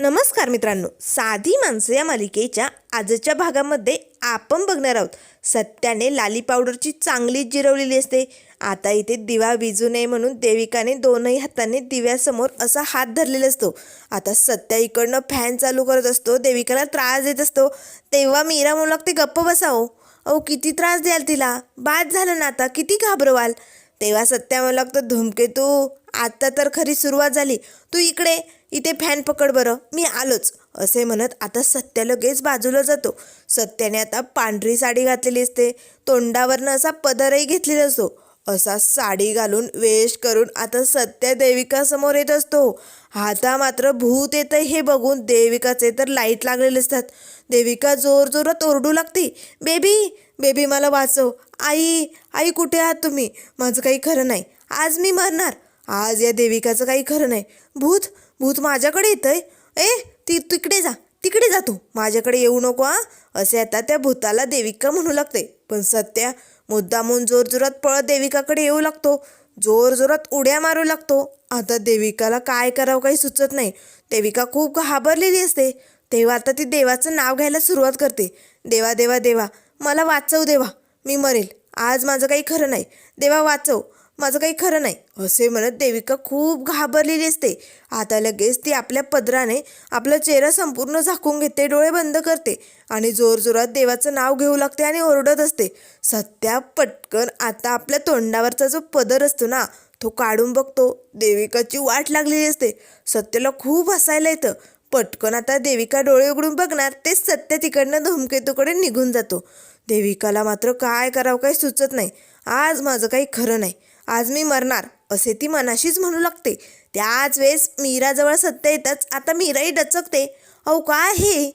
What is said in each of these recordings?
नमस्कार मित्रांनो साधी माणसं या मालिकेच्या आजच्या भागामध्ये आपण बघणार आहोत. सत्याने लाली पावडरची चांगलीच जिरवलेली असते. आता इथे दिवा विजू नये म्हणून देविकाने दोनही हाताने दिव्यासमोर असा हात धरलेला असतो. आता सत्या इकडनं फॅन चालू करत असतो देविकाला त्रास देत असतो. तेव्हा मीरा म्हणू लागते गप्प बसावं हो. अहो किती त्रास द्याल तिला? बाद झालं ना आता किती घाबरवाल? तेव्हा सत्या म्हणू लागतं धुमकेतू आता तर खरी सुरुवात झाली. तू इकडे इथे फॅन पकड बरं. मी आलोच. असे म्हणत आता सत्या लगेच बाजूला जातो. सत्याने आता पांढरी साडी घातलेली असते. तोंडावरनं असा पदरही घेतलेला असतो. असा साडी घालून वेश करून आता सत्या देविकासमोर येत असतो. हाता मात्र भूत येतं हे बघून देविकाचे तर लाइट लागलेले असतात. देविका जोर जोरात ओरडू लागते. बेबी बेबी मला वाचव. आई आई कुठे आहात तुम्ही? माझं काही खरं नाही. आज मी मरणार. आज या देविकाचं काही खरं नाही. भूत भूत माझ्याकडे येतंय. ए ती तिकडे जा तिकडे जा तू. माझ्याकडे येऊ नको हा. असे आता त्या भूताला देविका म्हणू लागते. पण सत्या मुद्दामून जोरजोरात पळत देविकाकडे येऊ लागतो. जोर जोरात उड्या मारू लागतो. आता देविकाला काय करावं काही सुचत नाही. देविका खूप घाबरलेली असते. तेव्हा आता ती देवाचं नाव घ्यायला सुरुवात करते. देवा देवा देवा मला वाचव देवा. मी मरेल. आज माझं काही खरं नाही. देवा वाचव. माझं काही खरं नाही. असे म्हणत देविका खूप घाबरलेली असते. आता लगेच ती आपल्या पदराने आपला चेहरा संपूर्ण झाकून घेते डोळे बंद करते आणि जोरजोरात देवाचं नाव घेऊ लागते आणि ओरडत असते. सत्या पटकन आता आपल्या तोंडावरचा जो पदर असतो ना तो काढून बघतो. देविकाची वाट लागलेली असते. सत्याला खूप हसायला येतं. पटकन आता देविका डोळे उघडून बघणार तेच सत्य तिकडनं धूमकेतूकडे निघून जातो. देविकाला मात्र काय करावं काही सुचत नाही. आज माझं काही खरं नाही. आज मी मरणार असे ती मनाशीच म्हणू लागते. त्याच वेळेस मीराजवळ सत्य येतच आता मीराही डचकते. अहो काय हे?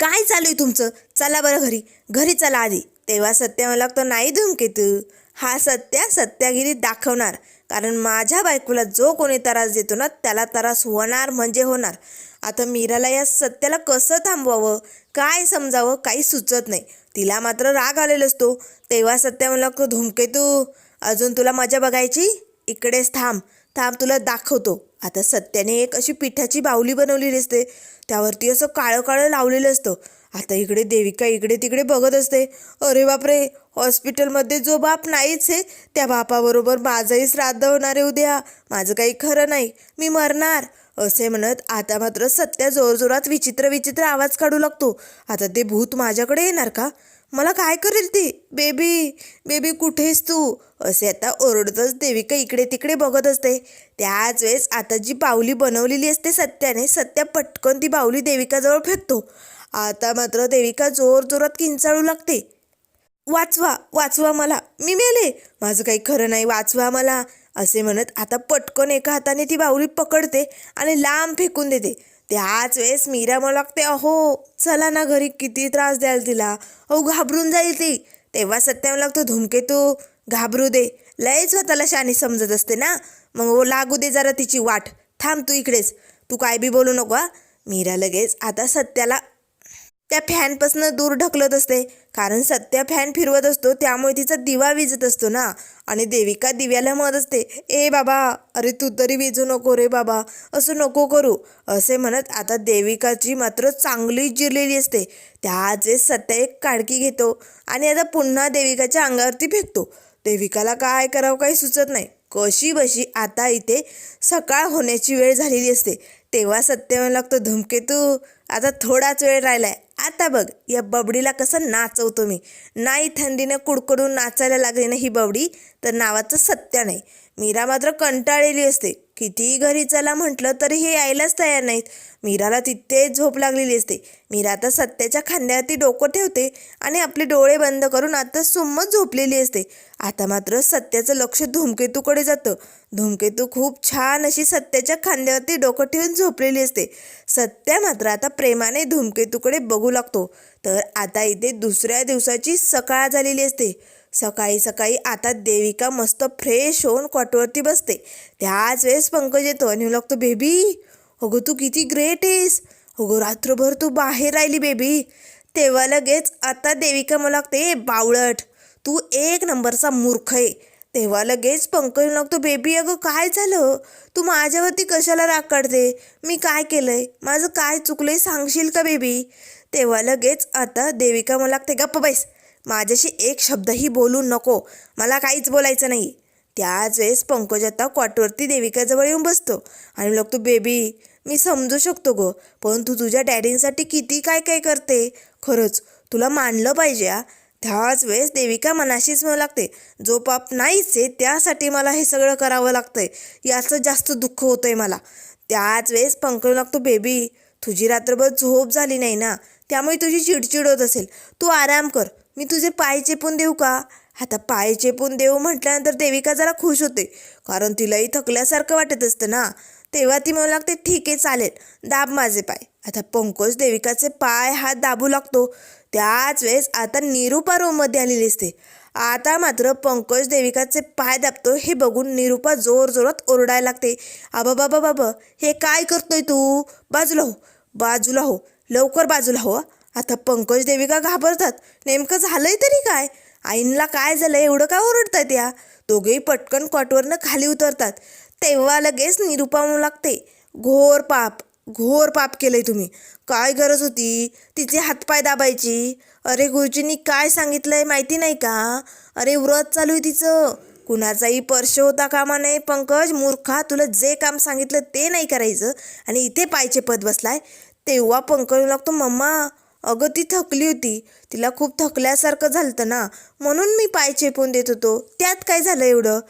काय चालू आहे तुमचं? चला बरं घरी. घरी चला आधी. तेव्हा सत्य मला लागतो नाही धुमकेतू. हा सत्या सत्यागिरी दाखवणार. कारण माझ्या बायकोला जो कोणी त्रास देतो ना त्याला त्रास होणार म्हणजे होणार. आता मीराला या सत्याला कसं थांबवावं? काय समजावं? काही सुचत नाही. तिला मात्र राग आलेला असतो तेव्हा सत्या मला लागतो धुमकेतू. अजून तुला मजा बघायची? इकडेच थांब. थांब तुला दाखवतो. आता सत्याने एक अशी पिठाची बाहुली बनवलेली असते. त्यावरती असं काळं काळं लावलेलं असतं. आता इकडे देविका इकडे तिकडे बघत असते. अरे बापरे हॉस्पिटलमध्ये जो बाप नाहीच आहे त्या बापाबरोबर माझंही श्राद्ध होणार आहे उद्या. माझं काही खरं नाही. मी मरणार. असे म्हणत आता मात्र सत्या जोरजोरात विचित्र विचित्र आवाज काढू लागतो. आता ते भूत माझ्याकडे येणार का? मला काय करेल ती? बेबी बेबी कुठेस तू? असे आता ओरडतच देविका इकडे तिकडे बघत असते. त्याच वेळेस आता जी बाहुली बनवलेली असते सत्याने सत्या पटकन ती बाहुली देविकाजवळ फेकतो. आता मात्र देविका जोर जोरात किंचाळू लागते. वाचवा वाचवा मला मी मेले. माझं काही खरं नाही वाचवा मला असे म्हणत आता पटकन एका हाताने ती बाहुली पकडते आणि लांब फेकून देते. त्याच वेळेस मीरा मला लागते अहो चला ना घरी किती त्रास द्याल तिला. अहो घाबरून जाईल ती. तेव्हा सत्याला लागतो धुमकेतू घाबरू दे. लय स्वतःला शानी समजत असते ना. मग ओ लागू दे जरा तिची वाट. थांब तू इकडेच. तू काय बी बोलू नको मीरा लगेच आता सत्याला त्या फॅनपासनं दूर ढकलत असते. कारण सत्या फॅन फिरवत असतो त्यामुळे तिचा दिवा विजत असतो ना. आणि देविका दिव्याला म्हणत असते ए बाबा अरे तू तरी विजू नको रे बाबा असं नको करू. असे म्हणत आता देविकाची मात्र चांगली जिरलेली असते. त्याच सत्या एक काडकी घेतो आणि आता पुन्हा देविकाच्या अंगावरती फेकतो. देविकाला काय करावं काही सुचत नाही. कशी बशी आता इथे सकाळ होण्याची वेळ झालेली असते. तेव्हा सत्य लागतो धुमकेतू आता थोडाच वेळ राहिलाय. आता बघ या बबडीला कसं नाचवतो मी. नाही थंडीनं कुडकुडून नाचायला लागली ना ही बबडी तर नावाचं सत्य नाही. मीरा मात्र कंटाळलेली असते. कितीही घरी चला म्हटलं तरी हे यायलाच तयार नाहीत. मीराला तिथेच झोप लागलेली असते. मीरा आता सत्याच्या खांद्यावरती डोकं ठेवते आणि आपले डोळे बंद करून आता सुम्मत झोपलेली असते. आता मात्र सत्याचं लक्ष धूमकेतूकडे जातं. धूमकेतू खूप छान अशी सत्याच्या खांद्यावरती डोकं ठेवून झोपलेली असते. सत्या मात्र आता प्रेमाने धूमकेतूकडे बघू लागतो. तर आता इथे दुसऱ्या दिवसाची सकाळ झालेली असते. सकाळी सकाळी आता देविका मस्त फ्रेश होऊन कॉटवरती बसते. त्याच वेळेस पंकज येतो आणि लागतो बेबी अगं तू किती ग्रेट आहेस. अगं रात्रभर तू बाहेर राहिली बेबी. तेव्हा लगेच आता देविका मला लागते बावळट तू एक नंबरचा मूर्ख आहे. तेव्हा लगेच पंकज लागतो बेबी अगं काय झालं? तू माझ्यावरती कशाला राग काढते? मी काय केलंय? माझं काय चुकलंय? सांगशील का बेबी? तेव्हा लगेच आता देविका मला लागते गप्प बैस. माझ्याशी एक शब्दही बोलू नको. मला काहीच बोलायचं नाही. त्याच वेळेस पंकज आता कॉटवरती देविकाजवळ येऊन बसतो. आणि लागतो बेबी मी समजू शकतो गो पण तू तुझ्या डॅडींसाठी किती काय काय करते? खरंच तुला मानलं पाहिजे आ? त्याच वेळेस देविका मनाशीच म्हणू लागते जो पाप नाहीच आहे त्यासाठी मला हे सगळं करावं लागतंय. याचं जास्त दुःख होतंय मला. त्याच वेळेस पंकज लागतो बेबी तुझी रात्रभर झोप झाली नाही ना? त्यामुळे तुझी चिडचिड होत असेल. तू आराम कर. मी तुझे पाय चेपून देऊ का? आता पाय चेपून देऊ म्हटल्यानंतर देविका जरा खुश होते. कारण तिलाही थकल्यासारखं वाटत असतं ना. तेव्हा ती म्हणू लागते ठीक आहे चालेल. दाब माझे पाय. आता पंकज देविकाचे पाय हात दाबू लागतो. त्याच वेळेस आता निरूपा रूममध्ये आलेली असते. आता मात्र पंकज देविकाचे पाय दाबतो हे बघून निरूपा जोर जोरात ओरडायला लागते. आबा बाबा बाबा हे काय करतोय तू? बाजूला हो. बाजूला हो. लवकर बाजूला हो. आता पंकज देविका घाबरतात. नेमकं झालंय तरी काय? आईंला काय झालं एवढं का ओरडतात या? दोघेही पटकन कॉटवरनं खाली उतरतात. तेव्हा लगेच निरुपा म्हणू लागते घोर पाप घोर पाप केलंय तुम्ही. काय गरज होती? तिचे हातपाय दाबायची. अरे गुरुजींनी काय सांगितलंय माहिती नाही का? अरे व्रत चालू आहे तिचं. कुणाचाही पर्श होता कामा नाही पंकज मूर्खा तुला जे काम सांगितलं ते नाही करायचं आणि इथे पायचे पद बसलाय. तेव्हा पंकज लागतो मम्मा अगं ती थकली होती. तिला खूप थकल्यासारखं झालं ना. म्हणून मी पाय चेपून देत होतो. त्यात काय झालं एवढं?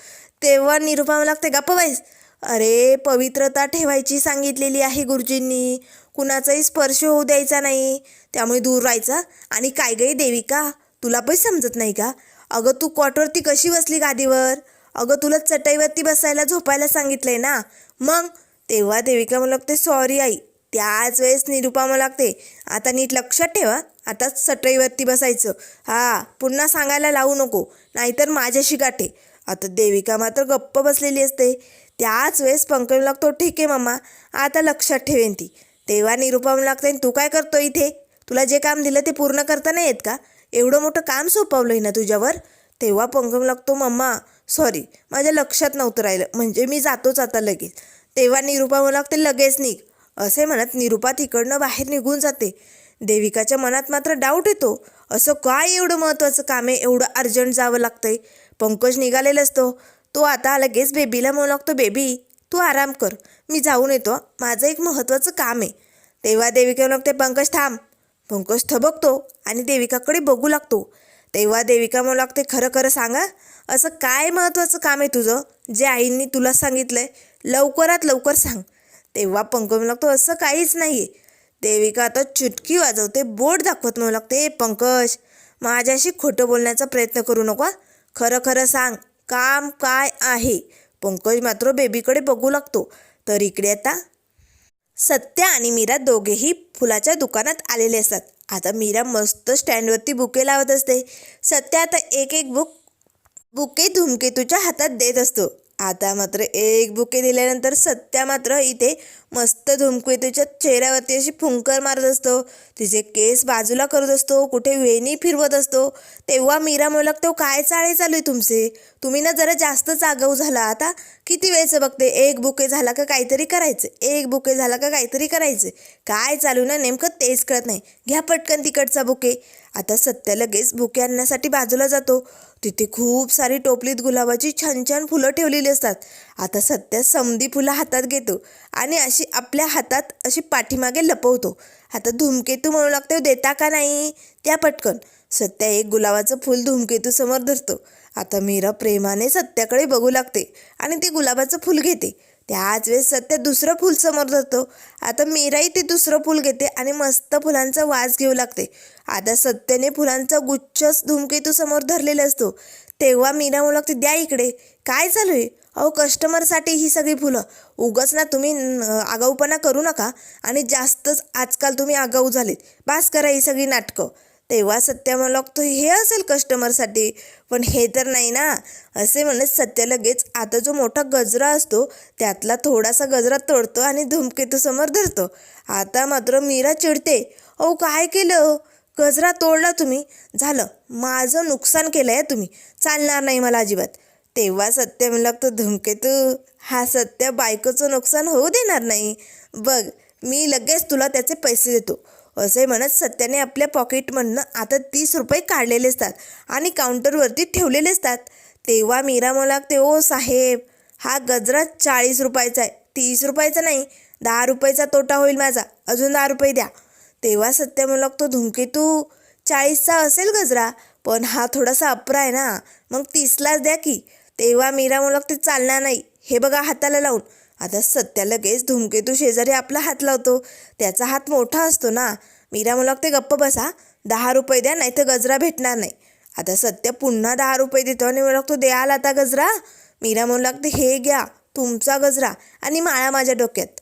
तेव्हा निरुपा मला लागते गप्प बाईस अरे पवित्रता ठेवायची सांगितलेली आहे गुरुजींनी. कुणाचाही स्पर्श होऊ द्यायचा नाही. त्यामुळे दूर राहायचा. आणि काय गई देविका? तुला पण समजत नाही का? अगं तू कॉटवरती कशी बसली गादीवर? अगं तुला चटईवरती बसायला झोपायला सांगितलंय ना. मग? तेव्हा देविका मला लागते सॉरी आई. त्याच वेळेस निरुपा मला लागते. आता नीट लक्षात ठेवा. आता सटईवरती बसायचं. हा पुन्हा सांगायला लावू नको. नाहीतर माझ्याशी गाठे. आता देविका मात्र गप्प बसलेली असते. त्याच वेळेस पंकज लागतो ठीक आहे मम्मा आता लक्षात ठेवेन ती. तेव्हा निरुपा मला लागते तू काय करतो इथे? तुला जे काम दिलं ते पूर्ण करता नाही येत का? एवढं मोठं काम सोपवलंय ना तुझ्यावर? तेव्हा पंकज लागतो मम्मा सॉरी माझ्या लक्षात नव्हतं राहिलं. म्हणजे मी जातोच आता लगेच. तेव्हा निरुपा मला लागते लगेच निघ. असे म्हणत निरुपा तिकडनं बाहेर निघून जाते. देविकाच्या मनात मात्र डाऊट येतो. असं काय एवढं महत्त्वाचं काम आहे एवढं अर्जंट जावं लागतंय? पंकज निघालेला असतो. तो आता लगेच बेबीला म्हणू लागतो बेबी तू आराम कर. मी जाऊन येतो. माझं एक महत्त्वाचं काम आहे. तेव्हा देविका लागते पंकज थांब. पंकज थबकतो आणि देविकाकडे बघू लागतो. तेव्हा देविका म्हणू लागते खरं खरं सांगा. असं काय महत्त्वाचं काम आहे तुझं? जे आईंनी तुला सांगितलं आहे लवकरात लवकर सांग. तेव्हा पंकज म्हणू लागतो असं काहीच नाही. आहे देविका आता चुटकी वाजवते बोट दाखवत म्हणू लागते पंकज माझ्याशी खोटं बोलण्याचा प्रयत्न करू नको खरं खरं सांग काम काय आहे? पंकज मात्र बेबीकडे बघू लागतो. तर इकडे आता सत्या आणि मीरा दोघेही फुलाच्या दुकानात आलेले असतात. आता मीरा मस्त स्टँडवरती बुके लावत असते. सत्या आता एक एक बुक बुके धुमकेतूच्या हातात देत असतो. आता मात्र एक बुके दिल्यानंतर सत्या मात्र इथे मस्त धूमकेतूच्या चेहऱ्यावरती अशी फुंकर मारत असतो. तिचे केस बाजूला करत असतो कुठे वेणी फिरवत असतो. तेव्हा मीरा मोलक लागतो काय चाळे चालू आहे तुमचे? तुम्ही ना जरा जास्तच आगाऊ झाला आता. किती वेळचं बघते? एक बुके झाला का काहीतरी करायचं? एक बुके झाला का काहीतरी करायचं? काय चालू ना? नेमकं तेच कळत नाही. घ्या पटकन तिकडचा बुके. आता सत्या लगेच भुके आणण्यासाठी बाजूला जातो. तिथे खूप सारी टोपलीत गुलाबाची छान छान फुलं ठेवलेली असतात. आता सत्या समधी फुलं हातात घेतो आणि अशी आपल्या हातात अशी पाठीमागे लपवतो. आता धूमकेतू म्हणू लागते देता का नाही? त्या पटकन. सत्या एक गुलाबाचं फूल धूमकेतू समोर धरतो. आता मीरा प्रेमाने सत्याकडे बघू लागते आणि ती गुलाबाचं फूल घेते. त्याच वेळेस सत्य दुसरं फूल समोर धरतो आता मीराही ते दुसरं फूल घेते आणि मस्त फुलांचा वास घेऊ लागते. आता सत्याने फुलांचा गुच्छच धूमकेतू समोर धरलेला असतो. तेव्हा मीरा ओळखते द्या इकडे. काय चालू आहे? अहो कस्टमरसाठी ही सगळी फुलं. उगच ना तुम्ही आगाऊपणा करू नका आणि जास्तच आजकाल तुम्ही आगाऊ झालेत. बास करा ही सगळी नाटकं. तेव्हा सत्या मला तो हे असेल कस्टमरसाठी पण हे तर नाही ना. असे म्हणत सत्य लगेच आता जो मोठा गजरा असतो त्यातला थोडासा गजरा तोडतो आणि धूमकेतूसमोर धरतो. आता मात्र मीरा चिडते. अहो काय केलं? गजरा तोडला तुम्ही? झालं. माझं नुकसान केलं आहे तुम्ही. चालणार नाही मला अजिबात. तेव्हा सत्य म्हणलं तर धुमकेतू हा सत्य बायकोचं नुकसान होऊ देणार नाही. बघ मी लगेच तुला त्याचे पैसे देतो. असे म्हणत सत्याने आपल्या पॉकेटमधनं आता तीस रुपये काढलेले असतात आणि काउंटरवरती ठेवलेले असतात. तेव्हा मीरा म्हणू लागते ओ साहेब हा गजरा चाळीस रुपयाचा आहे. तीस रुपयाचा नाही दहा रुपयाचा तोटा होईल माझा. अजून दहा रुपये द्या. तेव्हा सत्य म्हणू लागतो धुमकेतू चाळीसचा असेल गजरा पण हा थोडासा अपरा आहे ना. मग तीसलाच द्या की. तेव्हा मीरा म्हणू लागते चालणार नाही. हे बघा हाताला लावून. आता सत्या लगेच धुमकेतू शेजारी आपला हात लावतो. त्याचा हात मोठा असतो ना. मीरा मुलाक ते गप्प बसा दहा रुपये द्या नाही तर गजरा भेटणार नाही. आता सत्य पुन्हा दहा रुपये देतो आणि मुलाक तो द्याल आता गजरा. मीरा म्हणू लागते हे घ्या तुमचा गजरा आणि माळा माझ्या डोक्यात.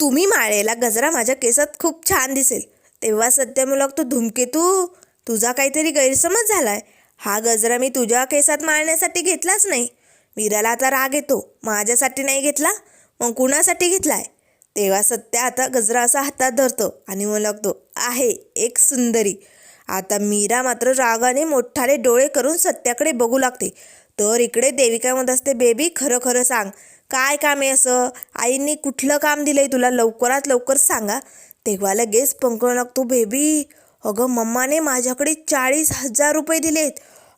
तुम्ही माळेला गजरा माझ्या केसात खूप छान दिसेल. तेव्हा सत्य म्हणू लागतो धुमकेतू तुझा काहीतरी गैरसमज झालाय. हा गजरा मी तुझ्या केसात माळण्यासाठी घेतलाच नाही. मीराला आता राग येतो. माझ्यासाठी नाही घेतला मग कुणासाठी घेतलाय? तेव्हा सत्य आता गजरा असा हातात धरतो आणि मग लागतो आहे एक सुंदरी. आता मीरा मात्र रागाने मोठाले डोळे करून सत्याकडे बघू लागते. तर इकडे देविका म्हणत असते बेबी खरं खरं सांग. काय काम आहे असं? आईंनी कुठलं काम दिलंय तुला? लवकरात लवकर सांगा. तेव्हा लगेच पंकळ लागतो बेबी अगं मम्माने माझ्याकडे चाळीस हजार रुपये दिलेत.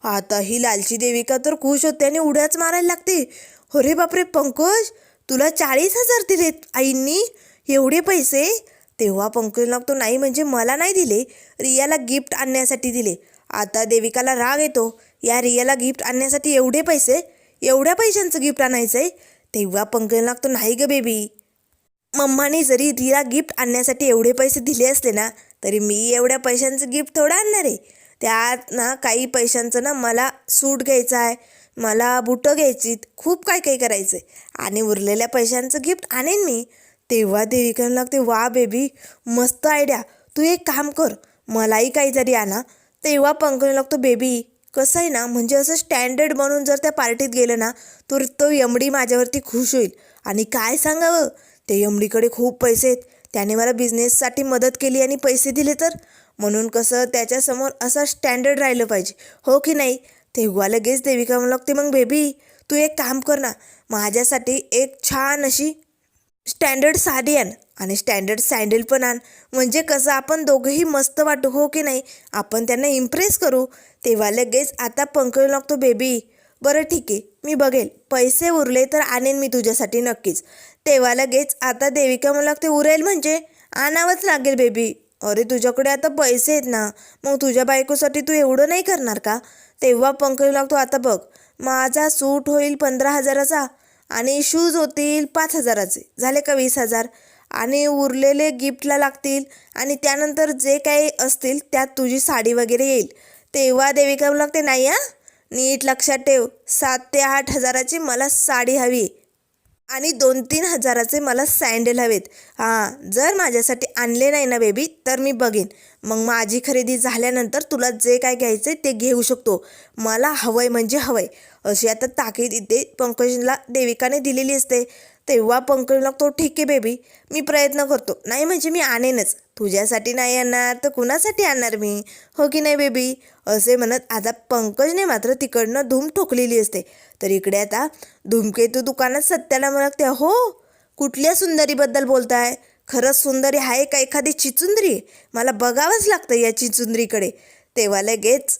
आता ही लालची देविका तर खुश होते आणि उड्याच मारायला लागते. अरे बापरे पंकज तुला चाळीस हजार दिलेत आईंनी. एवढे पैसे? तेव्हा पंकज लागतो नाही म्हणजे मला नाही दिले रियाला गिफ्ट आणण्यासाठी दिले. आता देविकाला राग येतो या रियाला गिफ्ट आणण्यासाठी एवढे पैसे? एवढ्या पैशांचं गिफ्ट आणायचं आहे तेव्हा पंकज लागतो नाही ग बेबी. मम्माने जरी रिया गिफ्ट आणण्यासाठी एवढे पैसे दिले असले ना तरी मी एवढ्या पैशांचं गिफ्ट थोडं आणणार. आहे त्यात ना काही पैशांचं ना मला सूट घ्यायचं आहे मला बुटं घ्यायची खूप काय काही करायचं आहे. आणि उरलेल्या पैशांचं गिफ्ट आणेन मी. तेव्हा देविकाला लागते वा बेबी मस्त आयडिया तू एक काम कर मलाही काहीतरी आणा. तेव्हा पंकज लागतो बेबी कसं आहे ना म्हणजे असं स्टँडर्ड म्हणून जर त्या पार्टीत गेलं ना तर तो यमडी माझ्यावरती खुश होईल. आणि काय सांगावं? ते यमडीकडे खूप पैसे आहेत. त्याने मला बिझनेससाठी मदत केली आणि पैसे दिले तर म्हणून कसं त्याच्यासमोर असं स्टँडर्ड राहिलं पाहिजे. हो की नाही? तेव्हा लगेच देविका म्हणू लागते मग बेबी तू एक काम कर ना. माझ्यासाठी एक छान अशी स्टँडर्ड साडी आण आणि स्टँडर्ड सँडल पण आण. म्हणजे कसं आपण दोघंही मस्त वाटू हो की नाही? आपण त्यांना इम्प्रेस करू. तेव्हा लगेच आता पंकज लागतो बेबी बरं ठीक आहे मी बघेल. पैसे उरले तर आणेन मी तुझ्यासाठी नक्कीच. तेव्हा लगेच आता देविका मला लागते उरेल म्हणजे आणावंच लागेल बेबी अरे तुझ्याकडे आता पैसे आहेत ना? मग तुझ्या बायकोसाठी तू एवढं नाही करणार का? तेव्हा पंकज लागतो आता बघ माझा सूट होईल पंधरा हजाराचा आणि शूज होतील पाच हजाराचे. झाले का वीस हजार? आणि उरलेले गिफ्टला लागतील आणि त्यानंतर जे काही असतील त्यात तुझी साडी वगैरे येईल. तेव्हा देविका लागते नाही हा. नीट लक्षात ठेव. सात ते आठ हजाराची मला साडी हवी. आणि दोन तीन हजाराचे मला सँडल हवेत. हां जर माझ्यासाठी आणले नाही ना बेबी तर मी बघेन. मग माझी खरेदी झाल्यानंतर तुला जे काय घ्यायचं ते घेऊ शकतो. मला हवंय म्हणजे हवंय. अशी आता ताकीद इथे पंकजला देविकाने दिलेली असते. तेव्हा पंकज लागतो ठीक आहे बेबी मी प्रयत्न करतो. नाही म्हणजे मी आणेनच. तुझ्यासाठी नाही आणणार तर कुणासाठी आणणार मी? हो की नाही बेबी असे म्हणत आता पंकजने मात्र तिकडनं धूम ठोकलेली असते. तर इकडे आता धूमकेतू दुकानात सत्याला म्हणते हो कुठल्या सुंदरीबद्दल बोलताय? खरंच सुंदरी आहे का एखादी चिचुंदरी? मला बघावंच लागतं या चिचुंदरीकडे. तेव्हा लगेच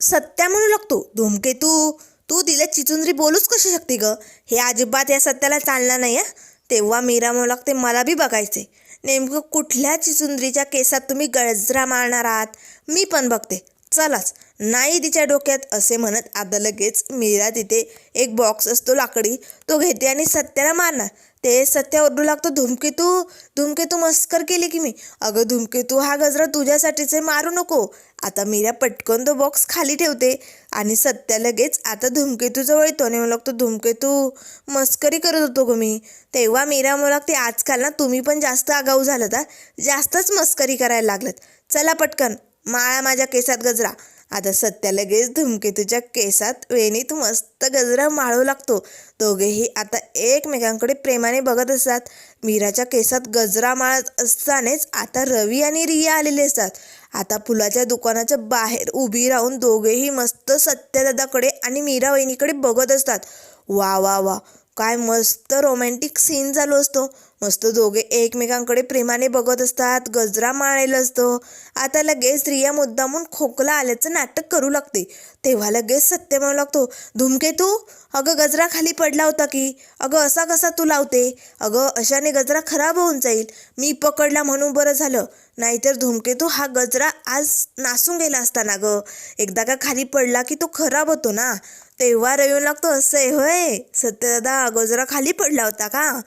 सत्या म्हणू लागतो धूमकेतू तू तिला चिचुंद्री बोलूच कशी शकते ग? हे अजिबात या सत्याला चालणार नाही आहे तेव्हा मीरा मला ते मला बी बघायचे. नेमकं कुठल्या चिचुंदरीच्या केसात तुम्ही गजरा मारणार आहात? मी पण बघते. चलाच. नाही तिच्या डोक्यात असे म्हणत आता लगेच मीरा तिथे एक बॉक्स असतो लाकडी तो घेते आणि सत्याला मारणार. ते सत्या ओरडू लागतो. धुमकेतू धुमकेतू मस्कर केली की मी. अगं धुमकेतू हा गजरा तुझ्यासाठीच मारू नको. आता मीरा पटकन तो बॉक्स खाली ठेवते. आणि सत्या लगेच आता धूमकेतूजवळ येतो आणि मला लागतो धुमकेतू मस्करी करत होतो ग मी. तेव्हा मीरा मला लागते आजकाल ना तुम्ही पण जास्त आगाऊ झालं तर जास्तच मस्करी करायला लागलात. चला पटकन माळा माझ्या केसात गजरा. आता सत्या लगेच धुमकेतूच्या केसात वेणीत मस्त गजरा माळू लागतो. दोघेही आता एकमेकांकडे प्रेमाने बघत असतात. मीराच्या केसात गजरा माळत असतानाच आता रवी आणि रिया आलेले असतात. आता फुलाच्या दुकानाच्या बाहेर उभी राहून दोघेही मस्त सत्यदादाकडे आणि मीरा वहिनीकडे बघत असतात. वा वा वा. काय मस्त रोमॅन्टिक सीन चालू असतो. मस्त दोघे एकमेकांकडे प्रेमाने बघत असतात गजरा माळलेला असतो. आता लगेच रिया मुद्दामून खोकला आल्याचं नाटक करू लागते. तेव्हा लगेच सत्य म्हणू लागतो धुमकेतू अगं गजरा खाली पडला होता की. अगं असा कसा तू लावते? अगं अशाने गजरा खराब होऊन जाईल. मी पकडला म्हणून बरं झालं. नाहीतर धुमकेतू हा गजरा आज नासून गेला असता ना एकदा का खाली पडला की तो खराब होतो ना? तेव्हा रवी लागतो असं आहे होय. सत्यदादा गजरा खाली पडला होता का?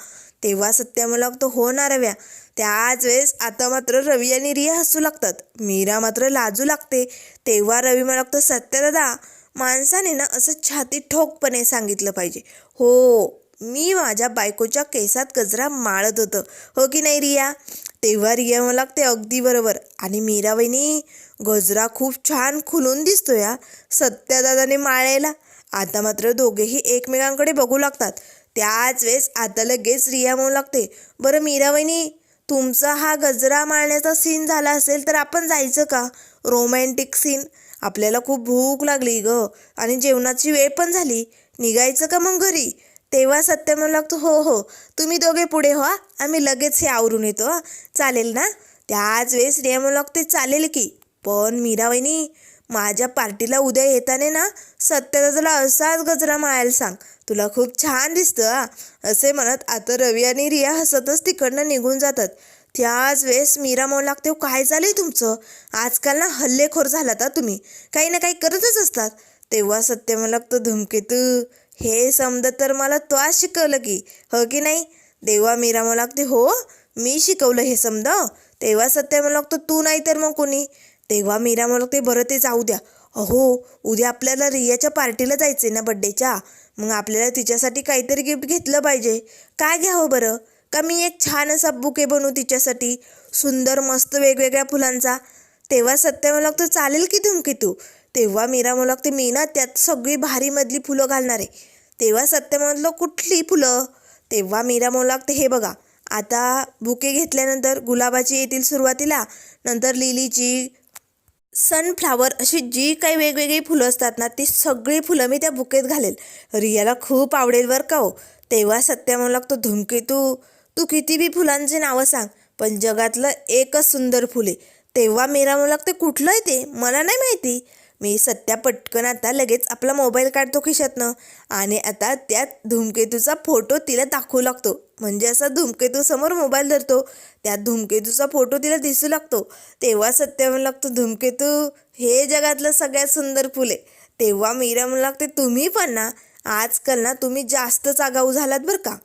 तेव्हा सत्य मला लागतो हो ना रव्या. त्याच वेळेस आता मात्र रवी आणि रिया हसू लागतात. मीरा मात्र लाजू लागते. तेव्हा रवी मला लागतो सत्यदादा माणसाने ना असं छाती ठोकपणे सांगितलं पाहिजे. हो मी माझ्या बायकोच्या केसात गजरा माळत होतं. हो की नाही रिया? तेव्हा रिया मला लागते अगदी बरोबर. आणि मीरा वहिनी गजरा खूप छान खुलून दिसतो या सत्यादादाने माळायला आता मात्र दोघेही एकमेकांकडे बघू लागतात. त्याच वेळेस आता लगेच रिया म्हणू लागते बरं मीरा वहिनी तुमचा हा गजरा मारण्याचा सीन झाला असेल तर आपण जायचं का? रोमॅन्टिक सीन आपल्याला खूप भूक लागली ग. आणि जेवणाची वेळ पण झाली. निघायचं का मग घरी? तेव्हा सत्य म्हणू लागतो हो हो तुम्ही दोघे पुढे हो आम्ही लगेच हे आवरून येतो हा. चालेल ना? त्याच वेळेस रिया म्हणू लागते चालेल की. पण मीरा वहिनी माझ्या पार्टीला उद्या येताना ना सत्यदादाला असाच गजरा माळायला सांग. तुला खूप छान दिसतं हा. असे म्हणत आता रवी आणि रिया हसतच तिकडनं निघून जातात. त्याच वेळेस मीरा म्हणू लागते काय झालंय तुमचं? आजकाल ना हल्लेखोर झालात तुम्ही. काही ना काही करतच असतात. तेव्हा सत्य म्हणू लागतं धुमकेतू हे समजत तर मला तो आज शिकवलं की हो की नाही? देवा मीरा म्हणू लागते हो मी शिकवलं हे समज. तेव्हा सत्य म्हणू लागतो तू नाही तर मग कोणी? तेव्हा मीरा म्हणू लागते बरं ते जाऊ द्या. अहो उद्या आपल्याला रियाच्या पार्टीला जायचं आहे ना बड्डेच्या मग आपल्याला तिच्यासाठी काहीतरी गिफ्ट घेतलं पाहिजे. काय घ्यावं बरं? का मी एक छान असा बुके बनवू तिच्यासाठी? सुंदर मस्त वेगवेगळ्या फुलांचा. तेव्हा सत्य मला लागतं चालेल की धुमकी तू तेव्हा मीरा मला लागते मी ना त्यात सगळी भारीमधली फुलं घालणार आहे. तेव्हा सत्यमधलं कुठली फुलं? तेव्हा मीरा म्हणू लागते हे बघा. आता बुके घेतल्यानंतर गुलाबाची येतील सुरुवातीला नंतर लिलीची सनफ्लावर अशी जी काही वेगवेगळी फुलं असतात ना ती सगळी फुलं मी त्या बुकेत घालेल. रियाला खूप आवडेल बरं का हो. तेव्हा सत्य म्हणू लागतो धुमकेतू तू किती बी फुलांची नावं सांग पण जगातलं एकच सुंदर फुले तेव्हा मीरा म्हणू लागते कुठलं आहे ते? मला नाही माहिती. मी सत्या पटकन आता लगेच आपला मोबाईल काढतो खिशातनं. आणि आता त्यात धूमकेतूचा फोटो तिला दाखवू लागतो. म्हणजे असा धूमकेतू समोर मोबाईल धरतो. त्यात धूमकेतूचा फोटो तिला दिसू लागतो. तेव्हा सत्य म्हणू लागतो धूमकेतू हे जगातलं सगळ्यात सुंदर फुले तेव्हा मीरा म्हणू लागते तुम्ही पण ना आजकाल ना तुम्ही जास्तच आगाऊ झालात बरं का?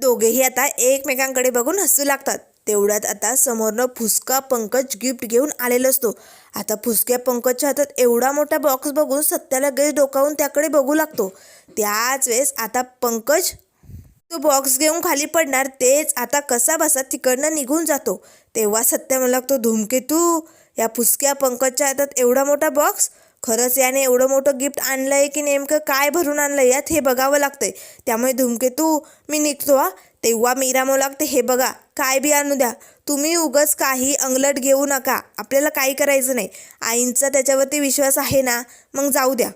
दोघेही आता एकमेकांकडे बघून हसू लागतात. तेवढ्यात आता समोरनं फुसका पंकज गिफ्ट घेऊन आलेला असतो. आता फुसक्या पंकजच्या हातात एवढा मोठा बॉक्स बघून सत्याला गेस डोकावून त्याकडे बघू लागतो. त्याच वेळेस आता पंकज तो बॉक्स घेऊन खाली पडणार तेच आता कसा बसा तिकडनं निघून जातो. तेव्हा सत्य मला लागतो धुमकेतू या फुसक्या पंकजच्या हातात एवढा मोठा बॉक्स खरंच याने एवढं मोठं गिफ्ट आणलं आहे की नेमकं काय भरून आणलं यात हे बघावं लागतंय. त्यामुळे धुमकेतू मी निघतो हा. तेव्हा मीरा लागते हे बघा काय बी आणू द्या. तुम्ही उगच काही अंगलट घेऊ नका. आपल्याला काही करायचं नाही. आईंचा त्याच्यावरती विश्वास आहे ना? मग जाऊ द्या.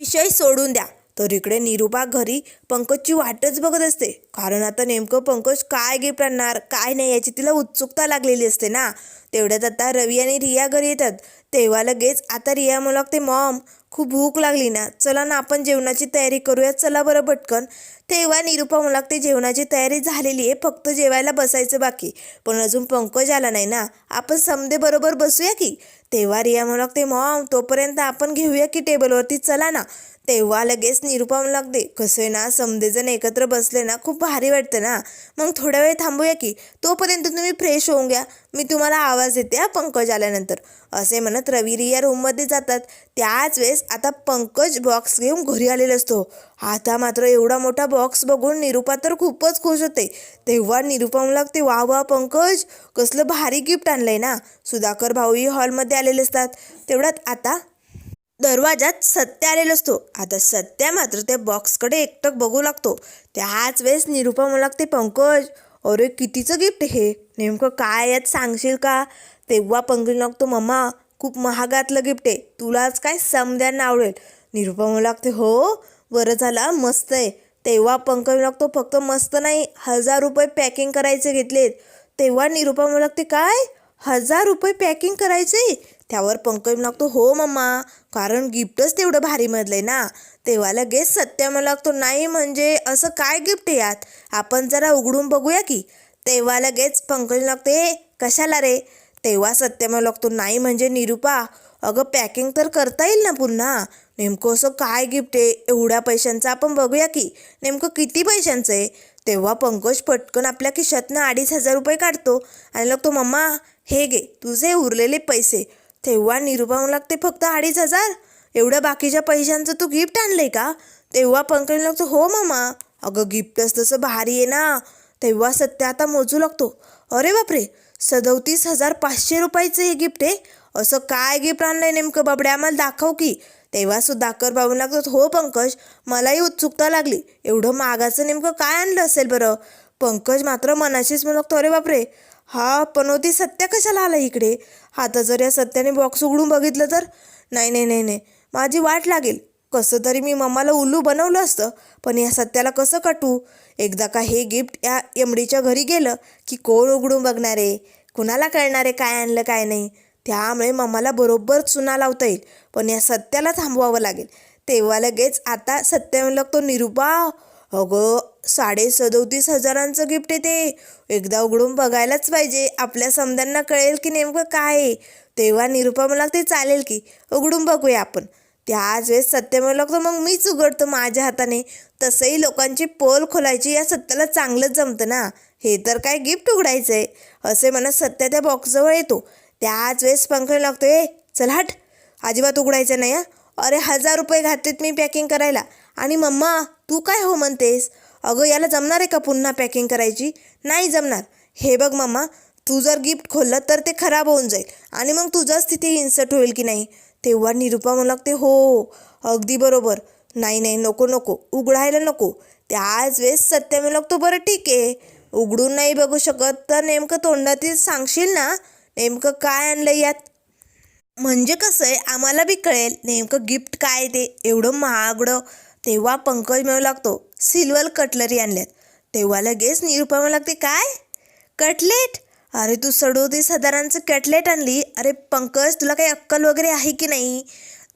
विषय सोडून द्या. तर इकडे निरुपा घरी पंकजची वाटच बघत असते. कारण आता नेमकं पंकज काय गिफ्ट आणणार काय नाही याची तिला उत्सुकता लागलेली असते ना. तेवढ्यात आता रवी आणि रिया घरी येतात. तेव्हा लगेच आता रिया मला लागते मॉम खूप भूक लागली ना. चला ना आपण जेवणाची तयारी करूया चला बरं पटकन. तेव्हा निरुपा मला लागते जेवणाची तयारी झालेली आहे फक्त जेवायला बसायचं बाकी. पण अजून पंकज आला नाही ना. आपण समदे बरोबर बसूया की? तेव्हा रिया म्हणू लागते मॉम तोपर्यंत आपण घेऊया की टेबलवरती? चला ना. तेव्हा लगेच निरुपा म्हणू लागते कसं आहे ना समदेजण एकत्र बसले ना खूप भारी वाटतं ना. मग थोड्या वेळ थांबूया की तोपर्यंत तुम्ही फ्रेश होऊन घ्या. मी तुम्हाला आवाज देते हा पंकज आल्यानंतर. असे म्हणत रवी रिया रूममध्ये जातात. त्याच वेळेस आता पंकज बॉक्स घेऊन घरी आलेला असतो. आता मात्र एवढा मोठा बॉक्स बघून निरुपा तर खूपच खुश होते. तेव्हा निरुपा लागते वा वा पंकज कसलं भारी गिफ्ट आणलंय ना. सुधाकर भाऊही हॉलमध्ये आलेले असतात. तेवढ्यात आता दरवाजात सत्य आलेला असतो. आता सत्या मात्र त्या बॉक्सकडे एकटक बघू लागतो. त्याच वेळेस निरुपा मला लागते पंकज अरे कितीचं गिफ्ट हे? नेमकं काय यात सांगशील का? तेव्हा पंकज लागतो मम्मा खूप महागातलं गिफ्ट आहे. तुलाच काय समद्यांना आवडेल. निरुपा मला लागते हो बरं झालं मस्त आहे. तेव्हा पंकज लागतो फक्त मस्त नाही हजार रुपये पॅकिंग करायचे घेतलेत. तेव्हा निरुपा मला लागते काय? हजार रुपये पॅकिंग करायचे? त्यावर पंकज लागतो हो मम्मा कारण गिफ्टच तेवढं भारी मधलं आहे ना. तेव्हा लगेच सत्या मला लागतो नाही म्हणजे असं काय गिफ्ट आहे यात? आपण जरा उघडून बघूया की. तेव्हा लगेच पंकज लागते कशाला रे? तेव्हा सत्य मला लागतो नाही म्हणजे निरुपा अगं पॅकिंग तर करता येईल ना पुन्हा? नेमकं असं काय गिफ्ट आहे? एवढ्या पैशांचं आपण बघूया की. नेमकं किती पैशांचं आहे? तेव्हा पंकज पटकन आपल्या खिशातनं अडीच हजार रुपये काढतो आणि लागतो मम्मा हे घे तुझे उरलेले पैसे. तेव्हा निरुपा लागते फक्त अडीच हजार? एवढ्या बाकीच्या पैशांचं तू गिफ्ट आणलंय का? तेव्हा पंकज लागतो हो मामा. अगं गिफ्टच तसं भारी आहे ना. तेव्हा सत्य आता मोजू लागतो. अरे बापरे सदोतीस हजार पाचशे रुपयाचं हे गिफ्ट आहे? असं काय गिफ्ट आणलंय नेमकं? बाबडे आम्हाला दाखव की. तेव्हा सुधाकर बाबू लागतो हो पंकज मलाही उत्सुकता लागली. एवढं मागाचं नेमकं काय आणलं असेल बरं? पंकज मात्र मनाशीच म्हणू लागतो अरे बापरे हा पनोती सत्य कशाला आला इकडे? आता जर या सत्याने बॉक्स उघडून बघितलं तर? नाही नाही नाही नाही. माझी वाट लागेल. कसं तरी मी मम्माला उल्लू बनवलं असतं पण या सत्याला कसं कटू? एकदा का हे गिफ्ट या एमडीच्या घरी गेलं की कोण उघडून बघणार आहे? कुणाला कळणार आहे काय आणलं काय नाही? त्यामुळे मम्माला बरोबर चुना लावता येईल पण या सत्याला थांबवावं लागेल. तेव्हा लगेच आता सत्य तो लागतो निरुपा अगं साडे सदोतीस हजारांचं गिफ्ट आहे ते. एकदा उघडून बघायलाच पाहिजे. आपल्या समजांना कळेल की नेमकं काय आहे. तेव्हा निरुपा मला लागते चालेल की. उघडून बघूया आपण. त्याच वेळेस सत्य लागतो मग मीच उघडतो माझ्या हाताने. तसंही लोकांची पोल खोलायची या सत्याला चांगलंच जमतं ना. हे तर काय गिफ्ट उघडायचं आहे असे म्हणत सत्या त्या बॉक्सजवळ येतो. त्याच वेळेस पंख लागतो ए चल हट. अजिबात उघडायचं नाही अरे हजार रुपये घातलेत मी पॅकिंग करायला. आणि मम्मा तू काय हो म्हणतेस? अगं याला जमणार आहे का पुन्हा पॅकिंग करायची? नाही जमणार. हे बघ मम्मा तू जर गिफ्ट खोललं तर ते खराब होऊन जाईल. आणि मग तुझंच तिथे इन्सर्ट होईल की नाही? तेव्हा निरुपा म्हणू लागते हो अगदी बरोबर. नाही नाही नको नको. उघडायला नको. त्याच वेळेस सत्य म्हणू लागतो बरं ठीक आहे. उघडून नाही बघू शकत तर नेमकं तोंडातील सांगशील ना? नेमकं काय आणलं यात? म्हणजे कसं आहे आम्हाला बी कळेल नेमकं गिफ्ट काय आहे ते. एवढं महागडं तेव्हा पंकज मिळू लागतो. सिल्वर कटलरी आणल्यात. तेव्हा लगेच निरुपा म्हणू लागते काय? कटलेट? अरे तू सडोतीस हजारांचं कटलेट आणली? अरे पंकज तुला काही अक्कल वगैरे आहे की नाही?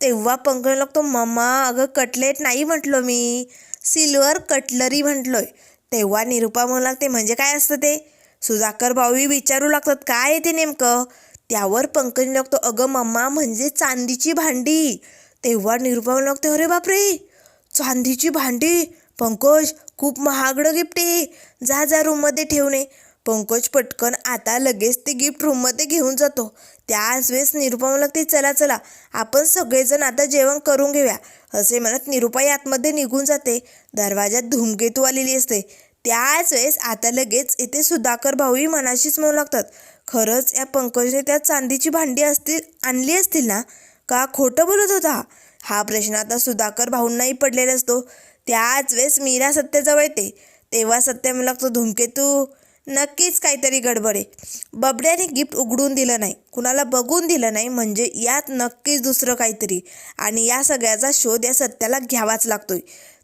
तेव्हा पंकज लागतो मम्मा अगं कटलेट नाही म्हटलो मी. Silver cutlery म्हटलोय. तेव्हा निरुपा म्हणू लागते म्हणजे काय असतं ते? सुधाकर भाऊही विचारू लागतात काय आहे ते नेमकं? त्यावर पंकज लागतो अगं मम्मा म्हणजे चांदीची भांडी. तेव्हा निरुपा म्हणू लागते अरे बापरे! चांदीची भांडी पंकज खूप महागडं गिफ्ट आहे. जा जा रूममध्ये ठेवणे. पंकज पटकन आता लगेच ते गिफ्ट रूममध्ये घेऊन जातो. त्याच वेळेस निरुपा म्हणू लागते चला चला आपण सगळेजण आता जेवण करून घेऊया. असे म्हणत निरुपाई आतमध्ये निघून जाते. दरवाजात धूमकेतू आलेली असते. त्याच वेळेस आता लगेच इथे सुधाकर भाऊही मनाशीच म्हणू लागतात. खरंच या पंकजने त्या चांदीची भांडी असतील आणली असतील ना? का खोटं बोलत होता? हा प्रश्न आता सुधाकर भाऊंनाही पडलेला असतो. त्याच वेळेस मीरा सत्याजवळ येते. तेव्हा सत्य म्हणू लागतो धूमकेतू नक्कीच काहीतरी गडबड आहे. बबड्याने गिफ्ट उघडून दिलं नाही. कुणाला बघून दिलं नाही म्हणजे यात नक्कीच दुसरं काहीतरी. आणि या सगळ्याचा शोध या सत्याला घ्यावाच लागतोय.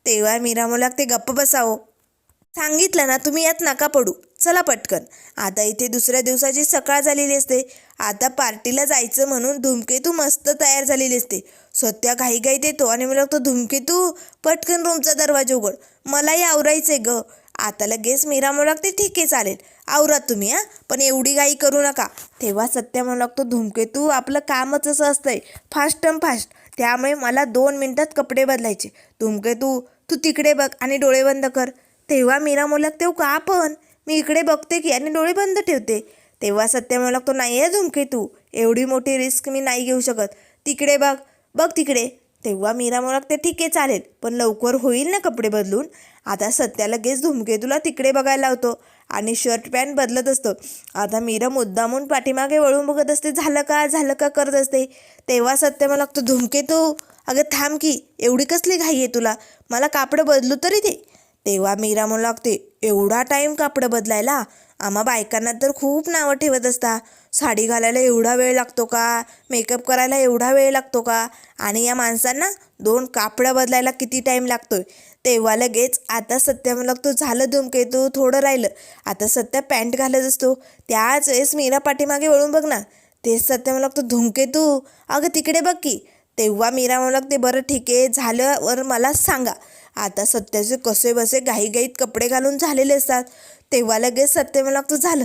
तेव्हा मीरा मुलाक लागते गप्प बसावं. सांगितलं ना तुम्ही यात नका पडू. चला पटकन. आता इथे दुसऱ्या दिवसाची सकाळ झालेली असते. आता पार्टीला जायचं म्हणून धूमकेतू मस्त तयार झालेली असते. सत्या घाईघाईत येतो आणि मला लागतो धूमकेतू पटकन रूमचा दरवाजा उघड. मलाही आवरायचंय ग. आता लगेच मीरा म्हणू लागते ठीक आहे चालेल. आवरा तुम्ही हां. पण एवढी घाई करू नका. तेव्हा सत्या म्हणू लागतो धूमकेतू आपलं कामच असं असतंय. Fast and fast. त्यामुळे मला दोन मिनिटात कपडे बदलायचे. धूमकेतू तू तिकडे बघ आणि डोळे बंद कर. तेव्हा मीरा म्हणू लागते का पण? मी इकडे बघते की आणि डोळे बंद ठेवते. तेव्हा सत्य म्हणू लागतो नाही आहे झुमके तू एवढी मोठी रिस्क मी नाही घेऊ शकत. तिकडे बघ बघ तिकडे. तेव्हा मीरा म्हणू लागते ठीक आहे चालेल पण लवकर होईल ना कपडे बदलून? आता सत्या लगेच धुमकेतूला तिकडे बघायला लावतो आणि शर्ट पॅन्ट बदलत असतो. आता मीरा मुद्दामून पाठीमागे वळून बघत असते झालं का झालं का? करत असते. तेव्हा सत्य मला लागतो धुमकेतू अगं थांब की एवढी कसली घाई आहे तुला? मला कापडं बदलू तरी दे. तेव्हा मीरा म्हणू लागते एवढा टाईम कापडं बदलायला? आम्हा बायकांना तर खूप नावं ठेवत असता. साडी घालायला एवढा वेळ लागतो का? मेकअप करायला एवढा वेळ लागतो का? आणि या माणसांना दोन कापडं बदलायला किती टाईम लागतोय? तेव्हा लगेच आता सत्य म्हणू तू झालं धुमकेतू थोडं राहिलं. आता सत्या पॅन्ट घालत असतो. त्याच वेळेस मीरा पाठीमागे वळून बघ ना. तेच सत्य म्हणू लागतो धुमकेतू अगं तिकडे बघ की. तेव्हा मीरा म्हणू ते बरं ठीक आहे झाल्यावर मला सांगा. आता सत्याचे कसे बसे घाईघाईत कपडे घालून झालेले असतात. तेव्हा लगेच सत्य मला तू झालं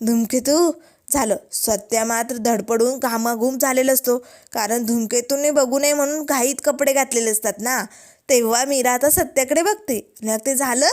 धुमकेतू झालं. सत्या मात्र धडपडून घामाघूम झालेला असतो. कारण धुमकेतूने बघू नये म्हणून घाईत कपडे घातलेले असतात ना. तेव्हा मीरा आता सत्याकडे बघते. मग ते झालं?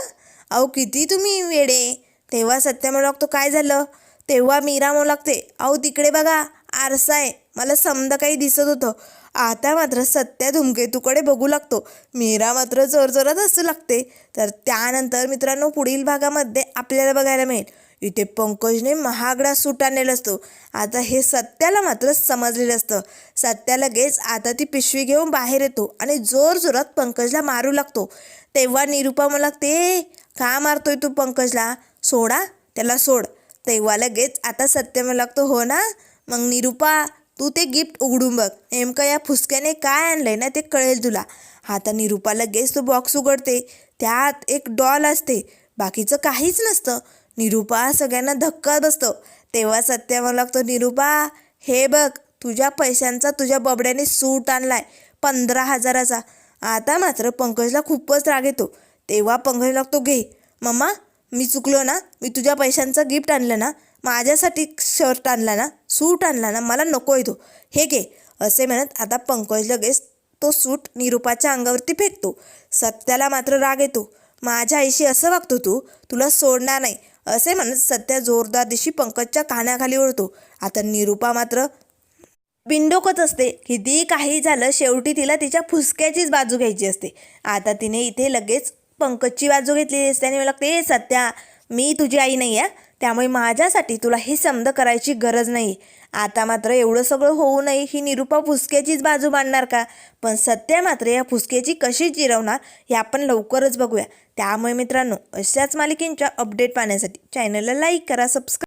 अहो किती तुम्ही वेडे. तेव्हा सत्य म्हणू लागतो काय झालं? तेव्हा मीरा म्हणू लागते अहो तिकडे बघा. आरसा आहे. मला समद काही दिसत होतं. आता मात्र सत्या धुमकेतूकडे बघू लागतो. मीरा मात्र जोरजोरात हसू लागते. तर त्यानंतर मित्रांनो पुढील भागामध्ये आपल्याला बघायला मिळेल. इथे पंकजने महागडा सूट आणलेला असतो. आता हे सत्याला मात्र समजलेलं असतं. सत्या लगेच आता ती पिशवी घेऊन बाहेर येतो आणि जोरजोरात पंकजला मारू लागतो. तेव्हा निरुपा मला ते का मारतोय तू पंकजला? सोडा त्याला सोड. तेव्हा लगेच आता सत्य मला लागतो हो ना? मग निरुपा तू ते गिफ्ट उघडून बघ. नेमकं या फुसक्याने काय आणलंय ना ते कळेल तुला. आता निरुपा लगेच तो बॉक्स उघडते. त्यात एक डॉल असते. बाकीचं काहीच नसतं. निरुपा सगळ्यांना धक्का बसतो. तेव्हा सत्य म्हणू लागतो निरुपा हे बघ तुझ्या पैशांचा तुझ्या बबड्याने सूट आणलाय. पंधरा हजाराचा. आता मात्र पंकजला खूपच राग येतो. तेव्हा पंकज लागतो घे मम्मा मी चुकलो ना. मी तुझ्या पैशांचं गिफ्ट आणलं ना. माझ्यासाठी शर्ट आणला ना सूट आणला ना मला नको तो. हे घे. असे म्हणत आता पंकज लगेच तो सूट निरुपाच्या अंगावरती फेकतो. सत्याला मात्र राग येतो. माझ्या आईशी असं वागतो तू? तुला सोडणार नाही. असे म्हणत सत्या जोरदार दिशी पंकजच्या कानाखाली ओढतो. आता निरुपा मात्र बिंडोकच असते. किती काही झालं शेवटी तिला तिच्या फुसक्याचीच बाजू घ्यायची असते. आता तिने इथे लगेच पंकजची बाजू घेतलेली असते आणि मला ते सत्या मी तुझी आई नाही आहे त्यामुळे माझ्यासाठी तुला हे समज करायची गरज नाही. आता मात्र एवढं सगळं होऊ नये ही निरुपा फुसक्याचीच बाजू मांडणार का? पण सत्या मात्र या फुसक्याची कशी जिरवणार हे आपण लवकरच बघूया. त्यामुळे मित्रांनो अशाच मालिकेंच्या अपडेट पाहण्यासाठी चॅनलला लाईक करा सबस्क्राईब